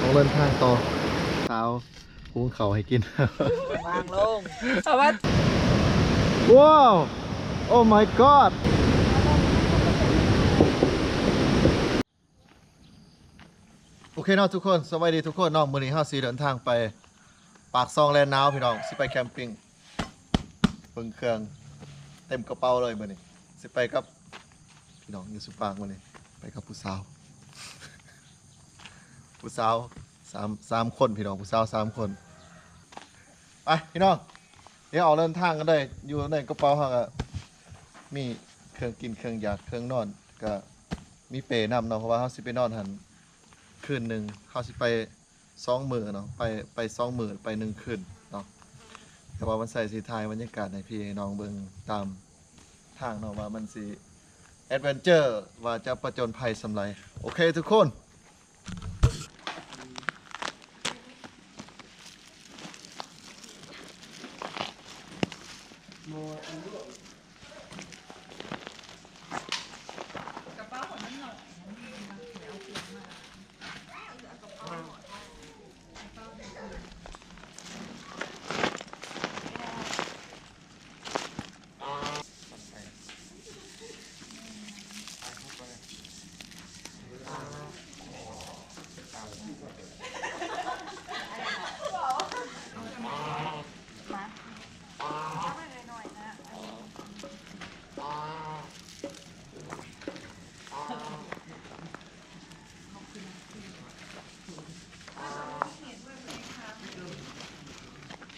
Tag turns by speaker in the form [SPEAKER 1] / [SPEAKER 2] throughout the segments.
[SPEAKER 1] ต้องเดินทางต่อเช้าหุงเขาวให้กิน
[SPEAKER 2] วางลงเอาว่า
[SPEAKER 1] ว้าว โอ้ my god โอเคเนาะทุกคน สวัสดีทุกคนเนาะมื้อนี้เฮาสิเดินทางไป ปากซองแลนด์นาวพี่น้อง สิไปแคมปิ้งเบิ่งเครื่อง เต็มกระเป๋าเลยมื้อนี้สิไปกับ พี่น้องอยู่สุปากมื้อนี้ไปกับผู้สาว ผู้สาวสามสามคนพี่น้องผู้สาวสามคนไปพี่น้องเดี๋ยวออกเดินทางกันเลยอยู่ในกระเป๋าเขาก็มีเครื่องกินเครื่องอยากเครื่องนอนก็มีเปรนำเนาะเพราะว่าเขาสิไปนอนหันคืนหนึ่งเขาสิไปสองมือเนาะไปไปสองมือไปหนึ่งคืนเนาะแต่ว่ามันใส่สีไทยบรรยากาศในพี่น้องเบิงตามทางเนาะว่ามันสิแอดเวนเจอร์ว่าจะประจนภัยสำไรโอเคทุกคน more.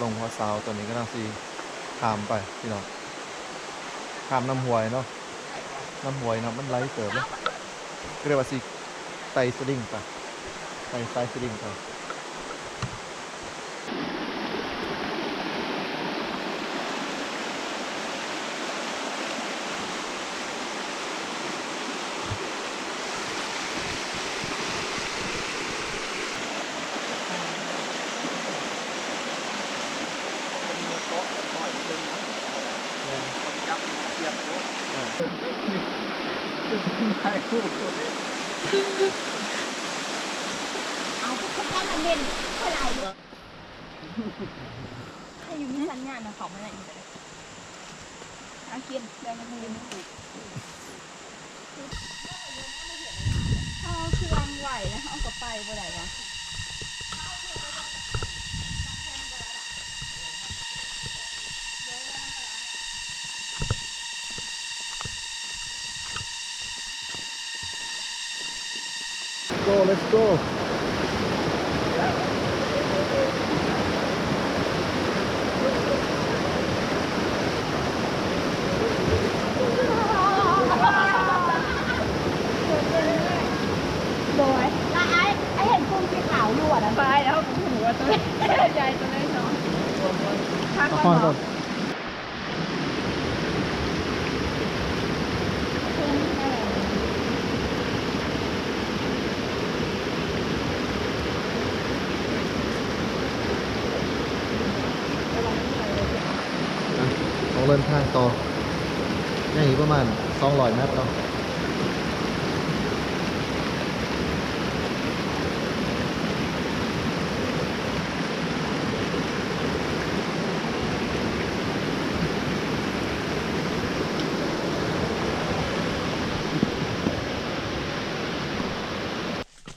[SPEAKER 1] ลงหัวเสาตัวนี้ก็ต้องซีขามไปพี่น้องขามน้ำหวยเนาะน้ำหวยนะมันไหลเติบเลยเรียกว่าซีไตสลิงไปไตไตสลิงไป
[SPEAKER 2] จับเสียบรถ ถ่ายคู่
[SPEAKER 3] เอาพวกเขาได้มาเล่นเท่าไหร่ถ้าอยู่ที่สัญญาณนะเขาไม่ได้อีกเลยอาเกียนเดินมาทางนี้เขาเครื่องไหวแล้วเขาก็ไปบ่ได้วะ
[SPEAKER 1] let's go
[SPEAKER 3] ดิน
[SPEAKER 1] ทางต่อยังอีกประมาณ200เมตรเนาะ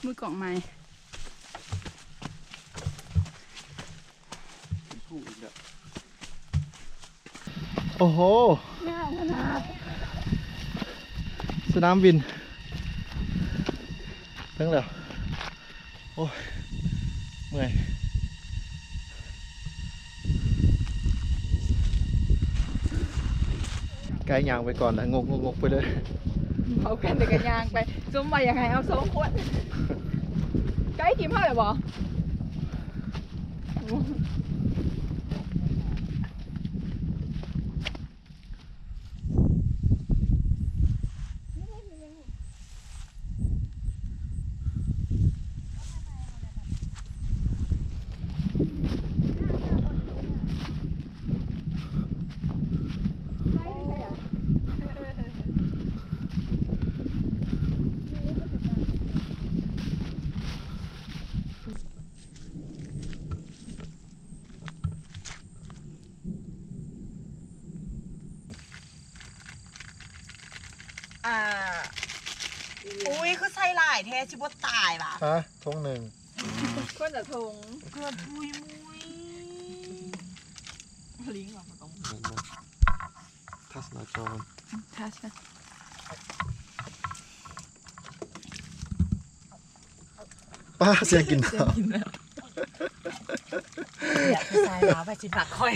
[SPEAKER 3] มือกล่องไม้
[SPEAKER 1] โอ้โห
[SPEAKER 3] ง่ายขนาด
[SPEAKER 1] สนามบินถึงแล้ว โอ้ยเมื่อยไกลยางไปก่อนนะงกงกงกไปเลย
[SPEAKER 3] เขากันแต่กันยางไปซุ้มมาอย่างไรเอาสองคนใกล้ทีมเท่าไหร่บอ
[SPEAKER 4] อ่า อุ้ยคือใส่ หลายแท้ชิบตายล่ะ
[SPEAKER 1] ฮะทงหนึ่ง
[SPEAKER 3] คนจะทง
[SPEAKER 4] เกือบมุยมุย
[SPEAKER 3] ลิงก์ออกมาตรง
[SPEAKER 1] ทัศนาจร
[SPEAKER 3] ทัชนะ
[SPEAKER 1] ป้าเสียงกินข้าว
[SPEAKER 4] อยากผู้ชายหลาไปจิมักคอย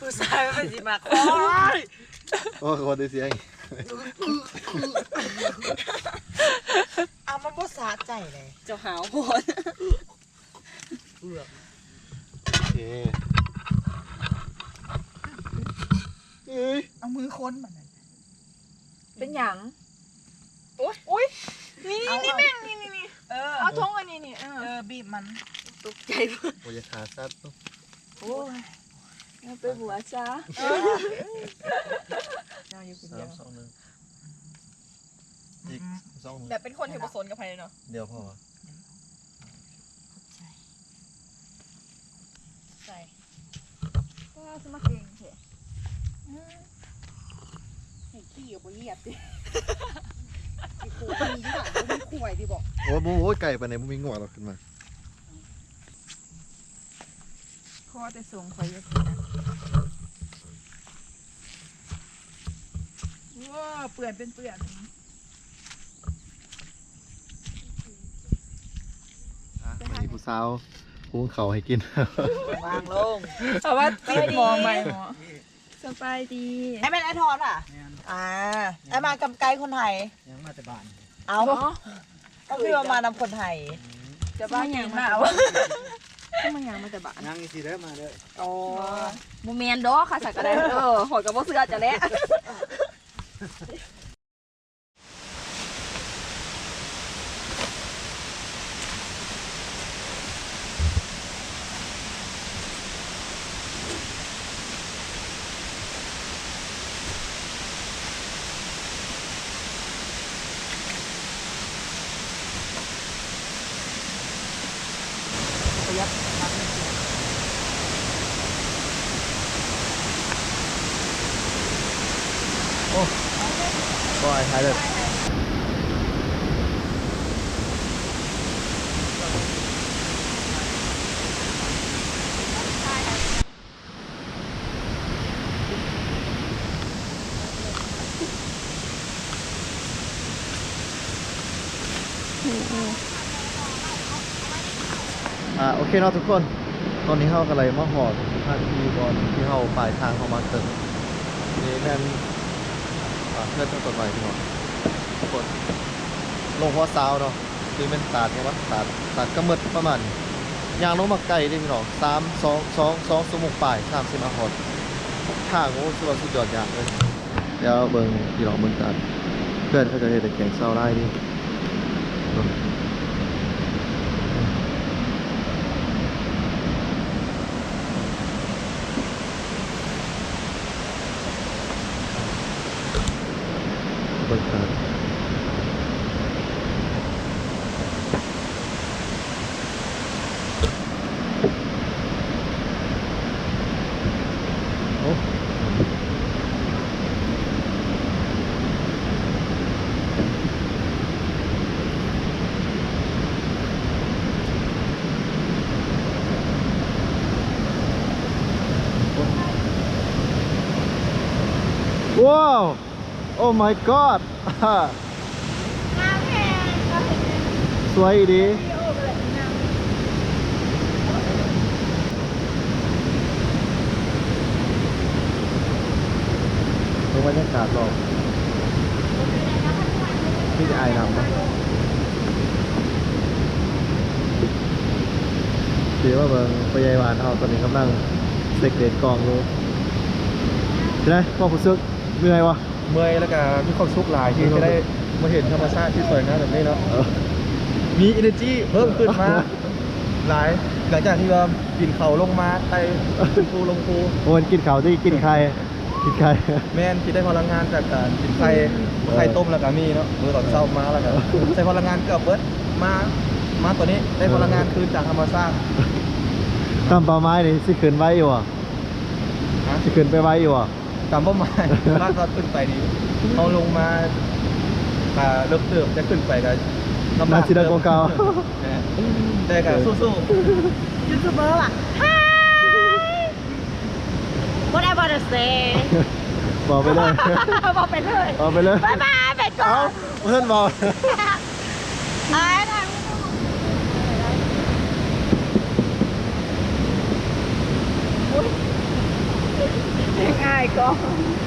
[SPEAKER 4] ผู้ชายไปจิมักคอย
[SPEAKER 1] โอ้คนได้เสียง
[SPEAKER 4] เอามันบ่สะใจเลย
[SPEAKER 2] เจ้าหาวโหด
[SPEAKER 4] เบื่อ
[SPEAKER 1] โอเคเอ้ย
[SPEAKER 4] เอามือค้นมันนั่น
[SPEAKER 3] เป็นหยัง
[SPEAKER 4] นี่นี่แม่งนี่นี่นี่เออ
[SPEAKER 3] เอาทงอันนี้นี่เอ
[SPEAKER 4] เอ
[SPEAKER 3] อ
[SPEAKER 4] อบีบมัน
[SPEAKER 2] ตกใจ
[SPEAKER 1] โอ้ยขาสัตว์
[SPEAKER 4] โอ้ย
[SPEAKER 3] เอาไปหัวจ้า
[SPEAKER 4] เอาอยู่คน
[SPEAKER 1] สา
[SPEAKER 4] เดีย
[SPEAKER 1] ม
[SPEAKER 4] ว
[SPEAKER 1] สองหนึ่งอีกสองหนึ่ง
[SPEAKER 3] แบบเป็นคนที่ผสมกับใครเนาะ
[SPEAKER 1] เดียวพอ
[SPEAKER 4] ใส่
[SPEAKER 3] ก็สมัครเองเถอะ
[SPEAKER 4] ให้ขี้อยู่บ่เหยียบดิขี้ขู่มีหลังบ่มีข่วยดิบอก
[SPEAKER 1] โอ้โหโอ้ยไก่ไปไหนมึงมีงวหรอกขึ้นมา
[SPEAKER 3] ข้อแต่ส่งคอยเยอะนะ ว้าเปื่อนเป็นเปื่อน
[SPEAKER 1] วันนี้ผู้สาวพุงเขาให้กิน
[SPEAKER 4] วางลง
[SPEAKER 3] เอาว่าติดมองไปหมอสบายดี
[SPEAKER 4] ไอ้แม่นไอ้ทอนอะอ่าไอ้มากำไกคนไทย
[SPEAKER 2] ยังมาแต่บ้าน
[SPEAKER 4] เอาก็คือมานำคนไทย
[SPEAKER 3] จะบ้านยังมาวะขึ้นมายังมาแต่บ้าน
[SPEAKER 2] ยังอีสิเด้อมาเด้อ
[SPEAKER 4] โอ้
[SPEAKER 3] โมเมนดอกค่ะสักกระไดเออหอยกับบ่เสือจะแล้ว
[SPEAKER 1] ก็ไอ้ท้ายเลยอ่าโอเคเนาะทุกคนตอนนี้เฮากันเลยมาหอดท่างที่บอลที่เฮาปลายทางเข้ามาถึงนี่แม่น อ่าเพื่อนต้องกดใหม่พี่น้องกดลงหัวซาวเนาะคือเป็นตาดไงวะตาดตาดกระมึดประมาณยางลงมาไกลเลยพี่น้องสามสองสองสองสมุกปลายสามสิบมาหอดทางโอ้สุดยอดสุดยอดยางเลยเดี๋ยวเบิ้งพี่น้องเบิ้งตาดเพื่อนเขาจะเห็นแต่แข่งเศร้าได้ดิ เนาะเบิกทางโอ้ว้าวโอ้ my god
[SPEAKER 3] น้ำแพงก็เห็นใน
[SPEAKER 1] สวยดี
[SPEAKER 3] วิดีโอไปเลยน้ำ
[SPEAKER 1] ดูบรรยากาศรอบที่จะอายนำนะเดี๋ยวว่าเบิ่งไปยายวานเอาตอนนี้กำลังเสกเด็ดกองอยู่ใช่ไหมพ่อผู้ซึกเหนื่อยวะ
[SPEAKER 5] เมื่อยแล้วก็มีความสุขหลายที่จะได้มาเห็นธรรมชาติที่สวยงามแบบนี้เนาะ
[SPEAKER 1] เออ
[SPEAKER 5] มี energy เพิ่มขึ้นมาหลายหลังจากที่ว่ากินเขาลงมาไต่ขึ้นภูลงภู
[SPEAKER 1] โอนกินข้าวที่กินไข่กินไข่
[SPEAKER 5] แม่นที่ได้พลังงานจากการกินไข่ไข่ต้มแล้วก็มีเนาะมื้อตอนเช้ามาแล้วก็ใช้พลังงานเกือบเบิดมามาตัวนี้ได้พลังงานคืนจากธรรมชาติ
[SPEAKER 1] ตามเป้าหมายนี่สิขึ้นไว้อยู่อะ
[SPEAKER 5] ฮะ
[SPEAKER 1] สิขึ้นไปไว้อยู่อะ
[SPEAKER 5] ตามเป้าหมายมากก็ขึ้นไปนี่เขาลงมาอ่าเริ่มเติมจะขึ้นไปกัน
[SPEAKER 1] น่าสิได้กว่าเก่า
[SPEAKER 5] แต่ก็สู้
[SPEAKER 4] ยูทูบเบอร์ว่ะ
[SPEAKER 3] What I wanna say
[SPEAKER 1] บอกไปเลย
[SPEAKER 3] บอกไปเลย
[SPEAKER 1] บอกไปเลย
[SPEAKER 3] บายบายไปก่อ
[SPEAKER 1] เอ้านเพื่อนบอก
[SPEAKER 3] ไ god.